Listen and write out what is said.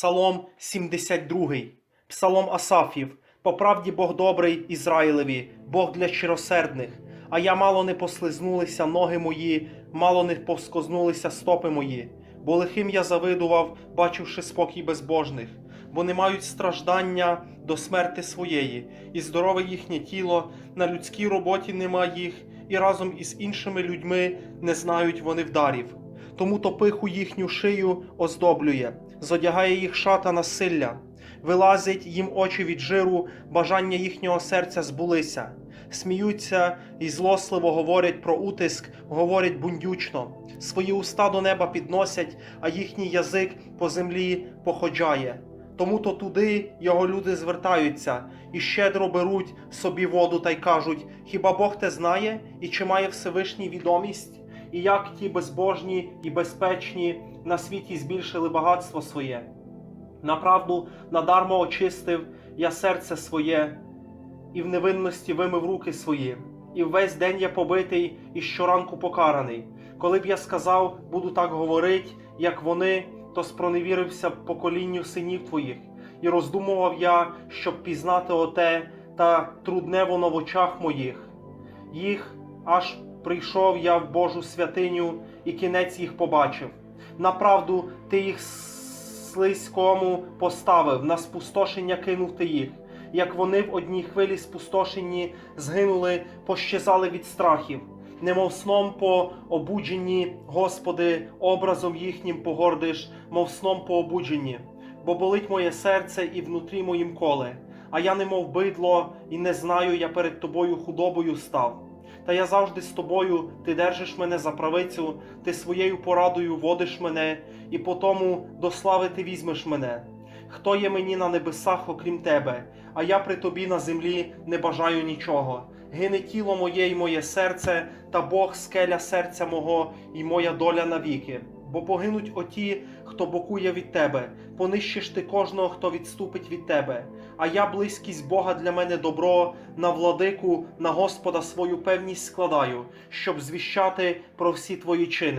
Псалом 72, Псалом Асафів. По правді Бог добрий Ізраїлеві, Бог для щиросердних. А я мало не послизнулися ноги мої, мало не поскознулися стопи мої. Бо лихим я завидував, бачивши спокій безбожних, бо не мають страждання до смерти своєї, і здорове їхнє тіло, на людській роботі нема їх, і разом із іншими людьми не знають вони вдарів. Тому то пиху їхню шию оздоблює, зодягає їх шата насилля, вилазять їм очі від жиру, бажання їхнього серця збулися, сміються і злосливо говорять про утиск, говорять бундючно, свої уста до неба підносять, а їхній язик по землі походжає. Тому то туди його люди звертаються і щедро беруть собі воду та й кажуть: хіба Бог те знає, і чи має Всевишній відомість? І як ті безбожні і безпечні на світі збільшили багатство своє. Направду надармо очистив я серце своє, і в невинності вимив руки свої, і весь день я побитий і щоранку покараний. Коли б я сказав, буду так говорить, як вони, то спроневірився б поколінню синів твоїх, і роздумував я, щоб пізнати оте, та трудне воно в очах моїх. Їх аж прийшов я в Божу святиню і кінець їх побачив. Направду ти їх слизькому поставив, на спустошення кинув ти їх. Як вони в одній хвилі спустошенні згинули, пощезали від страхів, немов сном по обудженні, Господи, образом їхнім погордиш, мов сном по обудженні, бо болить моє серце і внутрі моїм коле, а я немов бидло, і не знаю, я перед тобою худобою став. Та я завжди з тобою, ти держиш мене за правицю, ти своєю порадою водиш мене, і по тому до слави ти візьмеш мене. Хто є мені на небесах, окрім тебе, а я при тобі на землі не бажаю нічого. Гине тіло моє і моє серце, та Бог скеля серця мого і моя доля навіки. Бо погинуть оті, хто бокує від тебе, понищиш ти кожного, хто відступить від тебе. А я близькість Бога для мене добро, на владику, на Господа свою певність складаю, щоб звіщати про всі твої чини.